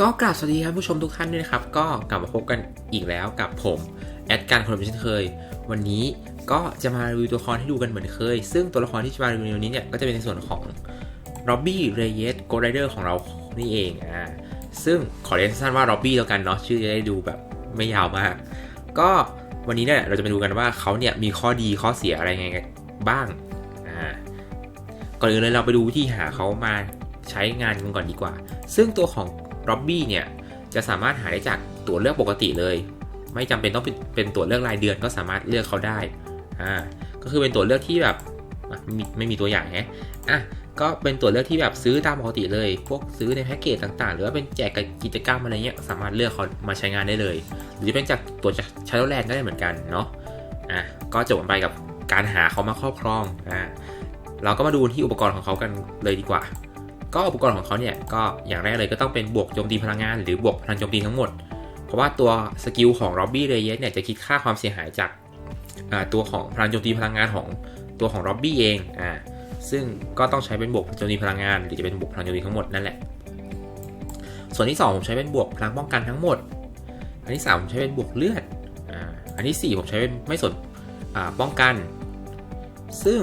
ก็กราบสวัสดีครับผู้ชมทุกท่านด้วยนะครับ ก็กลับมาพบกันอีกแล้วกับผม แอดการคนเช่นเคย วันนี้ก็จะมารีวิวตัวละครให้ดูกันเหมือนเคย ซึ่งตัวละครที่จะมารีวิวในวันนี้เนี่ยก็จะเป็นในส่วนของ r o b b i e r e y e s Ghost Rider ของเรานี่เองอ่าซึ่งขอเรียนสั้นว่า r o b b i e แล้วกันเนาะชื่อจะได้ดูแบบไม่ยาวมาก ก็ วันนี้เนี่ยเราจะมาดูกันว่าเขาเนี่ยมีข้อดีข้อเสียอะไรไงบ้างอ่าก่อนอื่นเลยเราไปดูวิธีหาเขามาใช้งานกันก่อนดีกว่า ซึ่งตัวของ r o b b i e เนี่ยจะสามารถหาได้จากตัวเลือกปกติเลย ไม่จำเป็นต้องเป็นเป็นตัวเลือกรายเดือนก็สามารถเลือกเขาได้อ่าก็คือเป็นตัวเลือกที่แบบอะไม่ไม่มีตัวอย่างแฮะอะ ก็เป็นตัวเลือกที่แบบซื้อตามปกติเลย พวกซื้อในแพ็กเกจต่างๆ หรือว่าเป็นแจกกับกิจกรรมอะไรเงี้ย สามารถเลือกเขามาใช้งานได้เลย หรือจะเป็นจากตัวจากชาร์ลแลนด์ก็ได้เหมือนกันเนาะ อะ ก็จบไปกับการหาเขามาครอบครอง อ่า เราก็มาดูที่อุปกรณ์ของเขากันเลยดีกว่า ก็อุปกรณ์ของเขาเนี่ย ก็อย่างแรกเลยก็ต้องเป็นบวกโจมตีพลังงาน หรือบวกพลังโจมตีทั้งหมด เพราะว่าตัวสกิลของ r o b b i e r e y e s เนี่ยจะคิดค่าความเสียหายจากอ่าตัวของพลังโจมตีพลังงานของตัวของ r o b b i e เอง อ่า ซึ่งก็ต้องใช้เป็นบวกโจมตีพลังงานหรือจะเป็นบวกพลังโจมตีทั้งหมดนั่นแหละ ส่วนที่ 2 ผมใช้เป็นบวกพลังป้องกันทั้งหมด อันที่ 3 ผมใช้เป็นบวกเลือด อันที่ 4 ผมใช้เป็นไม่สนป้องกัน ซึ่ง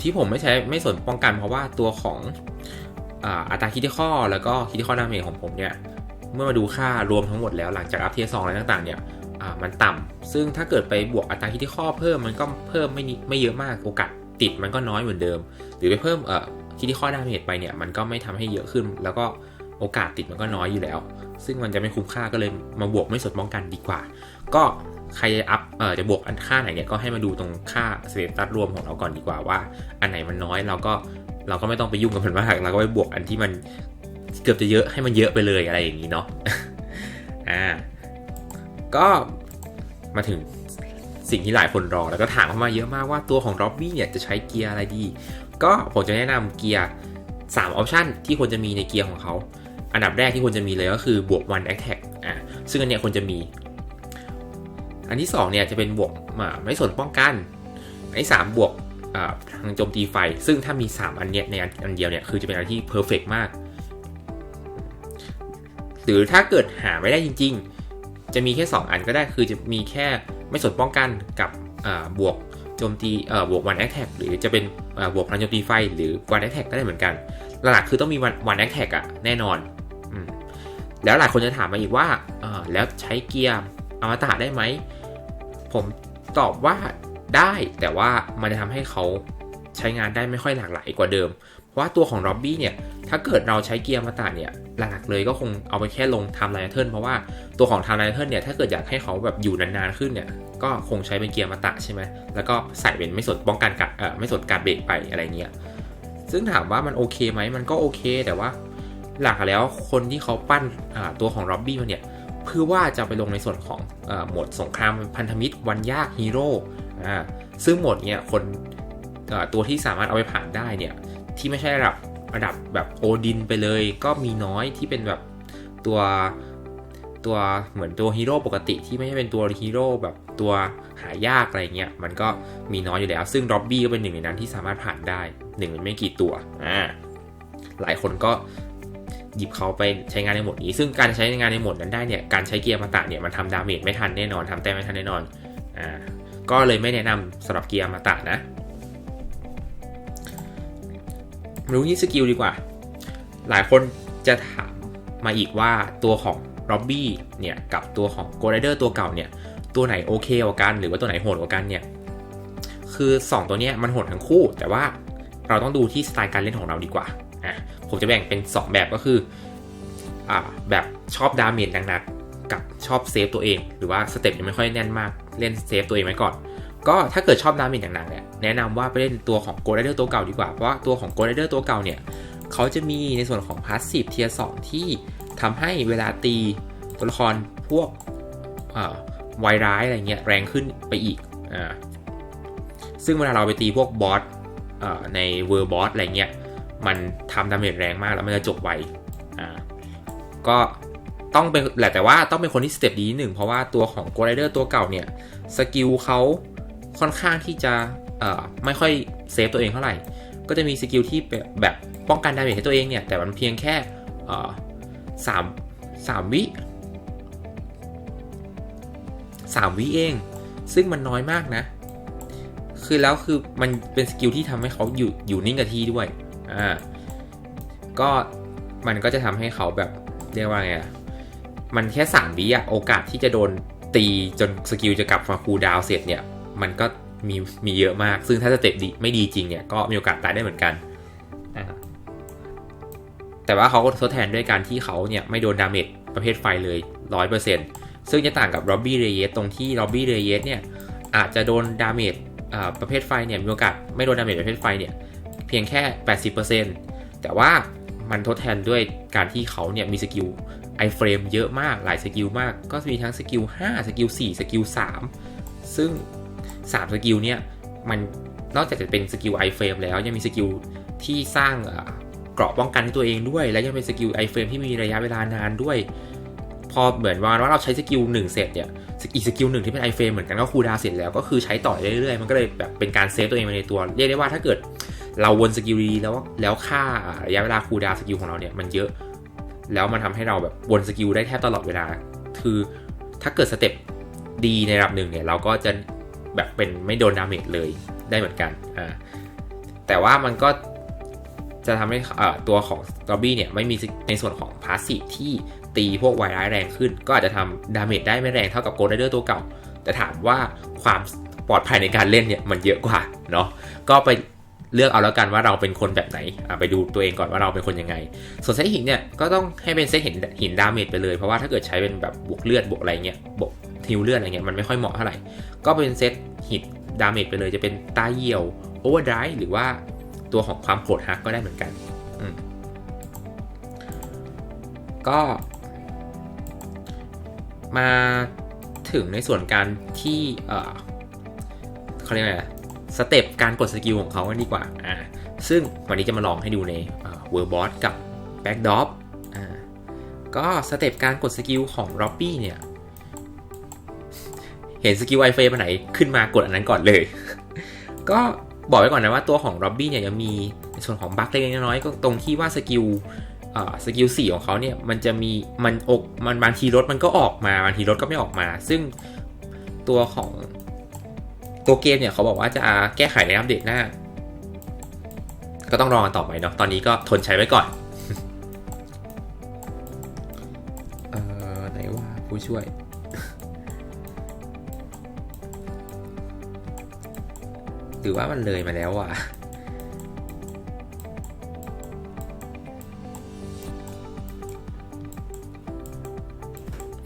ที่ผมไม่ใช้ไม่สนป้องกัน เพราะว่าตัวของอัตราคิดที่ข้อแล้วก็คิดที่ข้อดาเมจของผมเนี่ยเมื่อมาดูค่ารวมทั้งหมดแล้วหลังจากอัพเทียสองอะไรต่างๆเนี่ยมันต่ำซึ่งถ้าเกิดไปบวกอัตราคิดที่ข้อเพิ่มมันก็เพิ่มไม่ไม่เยอะมากโอกาส ติดมันก็น้อยเหมือนเดิม หรือไปเพิ่มเอ่อคิดที่ข้อดาเมจไปเนี่ยมันก็ไม่ทำให้เยอะขึ้น แล้วก็โอกาสติดมันก็น้อยอยู่แล้ว ซึ่งมันจะไม่คุ้มค่าก็เลยมาบวกไม่สนป้องกันดีกว่า ก็ใครจะอัพเอ่อจะบวกอันค่าไหนเนี่ยก็ให้มาดูตรงค่าสเตตัสรวมของเราก่อนดีกว่าว่า อันไหนมันน้อยเราก็เราก็ไม่ต้องไปยุ่งกับมันมากเราก็ไปบวกอันที่มันเกือบจะเยอะให้มันเยอะไปเลยอะไรอย่างนี้เนาะอ่าก็มาถึง สิ่งที่หลายคนรอ แล้วก็ถามเข้ามาเยอะมากว่าตัวของ r o b b i e เนี่ยจะใช้เกียร์อะไรดี ก็ผมจะแนะนำเกียร์ 3 ออปชันที่ควรจะมีในเกียร์ของเขา อันดับแรกที่ควรจะมีเลยก็คือบวก one attack อ่าซึ่งอันเนี้ยควรจะมี อันที่2เนี่ยจะเป็นบวกไม่สนป้องกัน อันที่ 3 บวกทางโจมตีไฟ ซึ่งถ้ามี 3 อันเนี้ยในอันเดียวเนี่ยคือจะเป็นอันที่เพอร์เฟกมาก หรือถ้าเกิดหาไม่ได้จริง ๆ จะมีแค่ 2 อันก็ได้คือจะมีแค่ ไม่สนป้องกันกับบวกโจมตีบวกวันแอคแท็กหรือจะเป็นบวกพลังโจมตีไฟหรือวันแอคแท็กก็ได้เหมือนกัน หลักๆคือต้องมีวันวันแอคแท็กอะแน่นอนอแล้วหลายคนจะถามมาอีกว่าแล้วใช้เกียร์อมตะได้ไหม ผมตอบว่าได้แต่ว่ามันจะทำให้เขาใช้งานได้ไม่ค่อยหลากหลายกว่าเดิม ว่าตัวของ r o b b i e เนี่ย ถ้าเกิดเราใช้เกียร์มาตาเนี่ย หลักๆเลยก็คงเอาไปแค่ลงไทม์ไลน์เทิร์นเพราะว่าตัวของไทม์ไลน์เทิร์นเนี่ย ถ้าเกิดอยากให้เขาแบบอยู่นานๆขึ้นเนี่ย ก็คงใช้เป็นเกียร์มาตะใช่ไหม แล้วก็ใส่เป็นไม่สนป้องกันกับเอ่อไม่สนการเบรกไปอะไรเงี้ย ซึ่งถามว่ามันโอเคไหมมันก็โอเค แต่ว่าหลักแล้วคนที่เขาปั้นตัวของ r o b b i e มาเนี่ยเพื่อว่าจะไปลงในส่วนของโหมดสงครามพันธมิตรวันยากฮีโร่ซึ่งหมดเนี้ยคนตัวที่สามารถเอาไปผ่านได้เนี่ย ที่ไม่ใช่ระดับระดับแบบโอดินไปเลย ก็มีน้อยที่เป็นแบบตัวตัวเหมือนตัวฮีโร่ปกติที่ไม่ใช่เป็นตัวฮีโร่แบบตัวหายากอะไรเงี้ยมันก็มีน้อยอยู่แล้ว ซึ่งร็อบบี้ก็เป็นหนึ่งในนั้นที่สามารถผ่านได้หนึ่งในไม่กี่ตัวอ่าหลายคนก็หยิบเขาไปใช้งานในหมดนี้ ซึ่งการใช้งานในหมดนั้นได้เนี่ยการใช้เกียร์มาตะเนี่ยมันทำดาเมจไม่ทันแน่นอนทำแต้มไม่ทันแน่นอนอ่าก็เลยไม่แนะนำสำหรับเกียร์มาตะนะ รู้ที่สกิลดีกว่า หลายคนจะถามมาอีกว่าตัวของร็อบบี้เนี่ยกับตัวของโกลเดอร์ตัวเก่าเนี่ยตัวไหนโอเคกว่ากัน หรือว่าตัวไหนโหดกว่ากันเนี่ยคือ 2 ตัวเนี้ยมันโหดทั้งคู่ แต่ว่าเราต้องดูที่สไตล์การเล่นของเราดีกว่าอะผมจะแบ่งเป็น 2 แบบก็คืออ่าแบบชอบดาเมจหนักๆกับชอบเซฟตัวเอง หรือว่าสเต็ปยังไม่ค่อยแน่นมากเล่นเซฟตัวเองไว้ก่อน ก็ถ้าเกิดชอบดาเมจหนักๆเนี่ยแนะนำว่าไปเล่นตัวของโกลเดอร์ตัวเก่าดีกว่า เพราะว่าตัวของโกลเดอร์ตัวเก่าเนี่ยเขาจะมีในส่วนของพาสซีฟเทียร์สที่ทำให้เวลาตีตัวละครพวกวายร้ายอะไรเงี้ยแรงขึ้นไปอีกอ่าซึ่งเวลาเราไปตีพวกบอสในเวอร์บอสอะไรเงี้ยมันทำดาเมจแรงมากแล้วมันจะจบไวอ่าก็ต้องเป็นแหละแต่ว่าต้องเป็นคนที่สเต็ปดีนิดหนึ่งเพราะว่าตัวของโกไรเดอร์ตัวเก่าเนี่ยสกิลเขา ค่อนข้างที่จะไม่ค่อยเซฟตัวเองเท่าไหร่ ก็จะมีสกิลที่แบบป้องกันดาเมจให้ตัวเองเนี่ย แต่มันเพียงแค่สามสามวิสามวิเอง ซึ่งมันน้อยมากนะ คือแล้วคือมันเป็นสกิลที่ทำให้เขาอยู่อยู่นิ่งกับที่ด้วย อ่า ก็มันก็จะทำให้เขาแบบเรียกว่าไงอะมันแค่สามวิอะโอกาสที่จะโดนตีจนสกิลจะกลับมาคูลดาวเสร็จเนี่ย มันก็มีมีเยอะมาก ซึ่งถ้าสเต็ปดีไม่ดีจริงเนี่ยก็มีโอกาสตายได้เหมือนกัน แต่ว่าเขาก็ทดแทนด้วยการที่เขาเนี่ยไม่โดนดาเมจประเภทไฟเลยร้อยเปอร์เซ็นต์ซึ่งจะต่างกับร็อบบี้เรเยสตรงที่ร็อบบี้เรเยสเนี่ยอาจจะโดนดาเมจประเภทไฟเนี่ยมีโอกาสไม่โดนดาเมจประเภทไฟเนี่ยเพียงแค่ 80%แต่ว่ามันทดแทนด้วยการที่เขาเนี่ยมีสกิลไอเฟรมเยอะมากหลายสกิลมากก็มีทั้งสกิล5สกิล4สกิล3ซึ่ง 3สกิลเนี่ยมันนอกจากจะเป็นสกิลไอเฟรมแล้วยังมีสกิลที่สร้างเกราะป้องกันตัวเองด้วย และยังเป็นสกิลไอเฟรมที่มีระยะเวลานานด้วย พอเหมือนว่าเราใช้สกิลหนึ่งเสร็จเนี่ยอีกสกิลหนึ่งที่เป็นไอเฟรมเหมือนกันก็คูดาเสร็จแล้วก็คือใช้ต่อเรื่อยๆ มันก็เลยแบบเป็นการเซฟตัวเองไปในตัว เรียกได้ว่าถ้าเกิดเราวนสกิลดีแล้วแล้วค่าระยะเวลาคูดาสกิลของเราเนี่ยมันเยอะ แล้วมันทำให้เราแบบวนสกิลได้แทบตลอดเวลา คือถ้าเกิดสเต็ปดีในระดับหนึ่งเนี่ยเราก็จะ แบบเป็นไม่โดนดาเมจเลยได้เหมือนกันอ่าแต่ว่ามันก็จะทำให้ตัวของตอบบี้เนี่ยไม่มีในส่วนของพาสซีฟที่ตีพวกไวร้ายแรงขึ้น ก็อาจจะทำดาเมจได้ไม่แรงเท่ากับโกลเดอร์ตัวเก่า แต่ถามว่าความปลอดภัยในการเล่นเนี่ยมันเยอะกว่าเนาะก็ไปเลือกเอาแล้วกันว่าเราเป็นคนแบบไหนอะไปดูตัวเองก่อนว่าเราเป็นคนยังไง ส่วนเซตหินเนี่ยก็ต้องให้เป็นเซตหินหินดาเมจไปเลย เพราะว่าถ้าเกิดใช้เป็นแบบบวกเลือดบวกอะไรเงี้ยบวก ทิวเลือดอะไรเงี้ยมันไม่ค่อยเหมาะเท่าไหร่ ก็เป็นเซตหินดาเมจไปเลยจะเป็นตาเหี่ยวโอเวอร์ไดหรือว่าตัวของความโกรธฮักก็ได้เหมือนกันก็มาถึงในส่วนการที่เขาเรียกอะไรสเต็ปการกดสกิลของเขากันดีกว่าอ่า ซึ่งวันนี้จะมาลองให้ดูในเวอร์บอสกับแบ็กดอปอ่าก็สเต็ปการกดสกิลของร็อบบี้เนี่ย เห็นสกิลไอเฟรมอันไหนขึ้นมากดอันนั้นก่อนเลย ก็บอกไว้ก่อนนะว่าตัวของร็อบบี้เนี่ยยังมีในส่วนของบั๊กเล็กๆน้อยๆก็ตรงที่ว่าสกิลสกิลสี่ของเขาเนี่ยมันจะมีมันอกมันบางทีรถมันก็ออกมาบางทีรถก็ไม่ออกมา ซึ่งตัวของตัวเกมเนี่ยเขาบอกว่าจะแก้ไขในอัปเดตหน้า ก็ต้องรอกันต่อไปเนาะตอนนี้ก็ทนใช้ไว้ก่อนเอ่อไหนว่าผู้ช่วย หรือว่ามันเลยมาแล้วอะ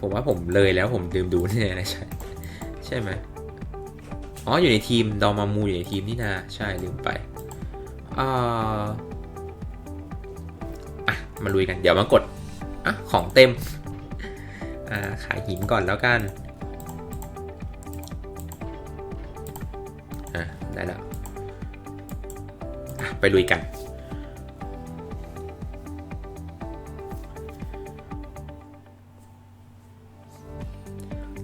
ผมว่าผมเลยแล้วผมลืมดูนี่นะใช่ใช่ไหมอ๋ออยู่ในทีมดอมามูอยู่ในทีมนี่นาใช่ลืมไปอ่าอะมาลุยกันเดี๋ยวมากดอะของเต็มอ่าขายหินก่อนแล้วกัน ได้แล้วอะไปลุยกัน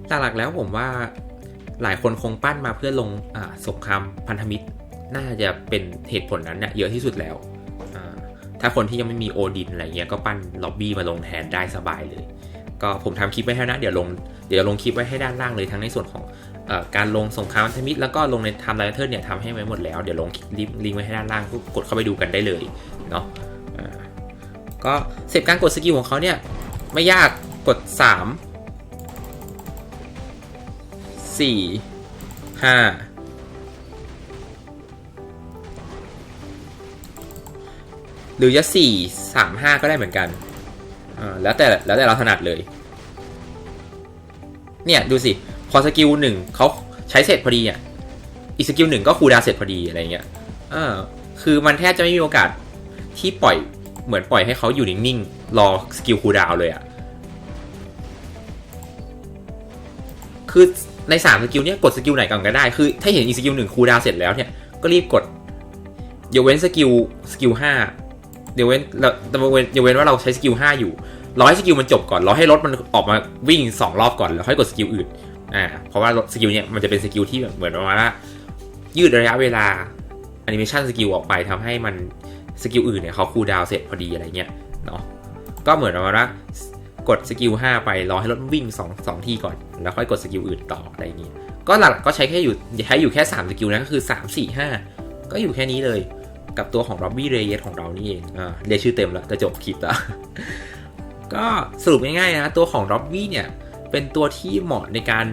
หลักๆแล้วผมว่าหลายคนคงปั้นมาเพื่อลงอสงครามพันธมิตร น่าจะเป็นเหตุผลนั้นเนี่ยเยอะที่สุดแล้ว ถ้าคนที่ยังไม่มีโอดินอะไรเงี้ยก็ปั้นล็อบบี้มาลงแทนได้สบายเลย ก็ผมทำคลิปไว้ให้นะ เดี๋ยวลงเดี๋ยวลงคลิปไว้ให้ด้านล่างเลยทั้งในส่วนของ การลงสงครามพันธมิตรแล้วก็ลงในไทม์ไลน์เทิร์เนี่ยทำให้ไว้หมดแล้ว เดี๋ยวลงลิงก์ลิงไว้ให้ด้านล่างก็กดเข้าไปดูกันได้เลยเนาะก็เสร็จการกดสกิลของเขาเนี่ย ไม่ยากกด3สี่ห้าหรือจะสี่สามห้าก็ได้เหมือนกันแล้วแต่แล้วแต่เราถนัดเลย เนี่ย ดูสิ พอสกิลหนึ่งเขาใช้เสร็จพอดีอะอีกสกิลหนึ่งก็คูดาวเสร็จพอดีอะไรเงี้ยอ่าคือมันแทบจะไม่มีโอกาสที่ปล่อยเหมือนปล่อยให้เขาอยู่นิ่งๆรอสกิลคูดาวเลยอะคือใน3สกิลเนี้ยกดสกิลไหนก่อนก็ได้ คือถ้าเห็นอีกสกิลหนึ่งคูดาวเสร็จแล้วเนี่ยก็รีบกดยกเว้นสกิลสกิลห้าเดี๋ยวเว้นเราเว้นยกเว้นว่าเราใช้สกิลห้าอยู่รอให้สกิลมันจบก่อนรอให้รถมันออกมาวิ่งสองรอบก่อนแล้วค่อยกดสกิลอื่น อ่าเพราะว่าสกิลเนี่ยมันจะเป็นสกิลที่เหมือนประมาณว่ายืดระยะเวลาแอนิเมชันสกิลออกไปทำให้มันสกิลอื่นเนี่ยเขาคูลดาวเสร็จพอดีอะไรเงี้ยเนาะก็เหมือนประมาณว่ากดสกิล5ไปรอให้รถวิ่ง2 2ทีก่อน แล้วค่อยกดสกิลอื่นต่ออะไรอย่างงี้ ก็หลักก็ใช้แค่อยู่ใช้อยู่แค่ 3 สกิลนะก็คือ 3 4 5 ก็อยู่แค่นี้เลยกับตัวของ Robbie Reyes ของเรานี่เองอ่าเรียกชื่อเต็มแล้วจะจบคลิปแล้ว ก็สรุปง่ายๆนะ ตัวของ Robbie เนี่ย เป็นตัวที่เหมาะในการ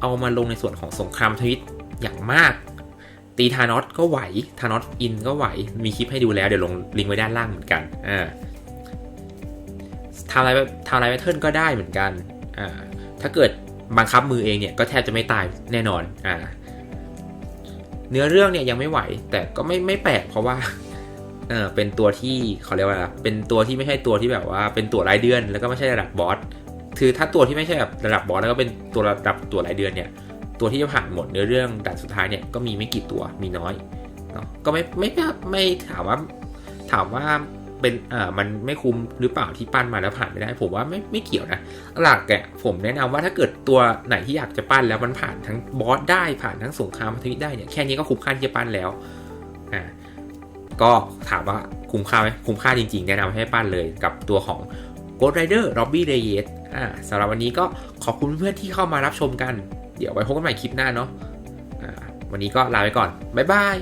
เอามาลงในส่วนของสงครามทวิตอย่างมาก ตีธานอสก็ไหวธานอสอินก็ไหว มีคลิปให้ดูแล้วเดี๋ยวลงลิงก์ไว้ด้านล่างเหมือนกันอ่าทำลายทำลายแพทเทิร์นก็ได้เหมือนกันอ่าถ้าเกิดบังคับมือเองเนี่ยก็แทบจะไม่ตายแน่นอนอ่าเนื้อเรื่องเนี่ยยังไม่ไหว แต่ก็ไม่ไม่แปลกเพราะว่าเออเป็นตัวที่เขาเรียกว่าเป็นตัวที่ไม่ใช่ตัวที่แบบว่าเป็นตัวรายเดือน แล้วก็ไม่ใช่ระดับบอส คือถ้าตัวที่ไม่ใช่แบบระดับบอสแล้วก็เป็นตัวระดับตัวรายเดือนเนี่ย ตัวที่จะผ่านหมดเนื้อเรื่องด่านสุดท้ายเนี่ยก็มีไม่กี่ตัวมีน้อยเนาะก็ไม่ไม่ไม่ไม่ถามว่าถามว่าเป็นเอ่ามันไม่คุ้มหรือเปล่าที่ปั้นมาแล้วผ่านไม่ได้ ผมว่าไม่ไม่เกี่ยวนะหลักแกผมแนะนำว่าถ้าเกิดตัวไหนที่อยากจะปั้นแล้วมันผ่านทั้งบอสได้ผ่านทั้งสงครามพันธมิตรได้เนี่ยแค่นี้ก็คุ้มค่าที่จะปั้นแล้วอ่าก็ถามว่าคุ้มค่าไหมคุ้มค่าจริงๆ แนะนำให้ปั้นเลยกับตัวของ Ghost Rider Robbie Reyes อ่าสำหรับวันนี้ก็ขอบคุณเพื่อนที่เข้ามารับชมกัน เดี๋ยวไว้พบกันใหม่คลิปหน้าเนาะอ่าวันนี้ก็ลาไปก่อน บ๊ายบาย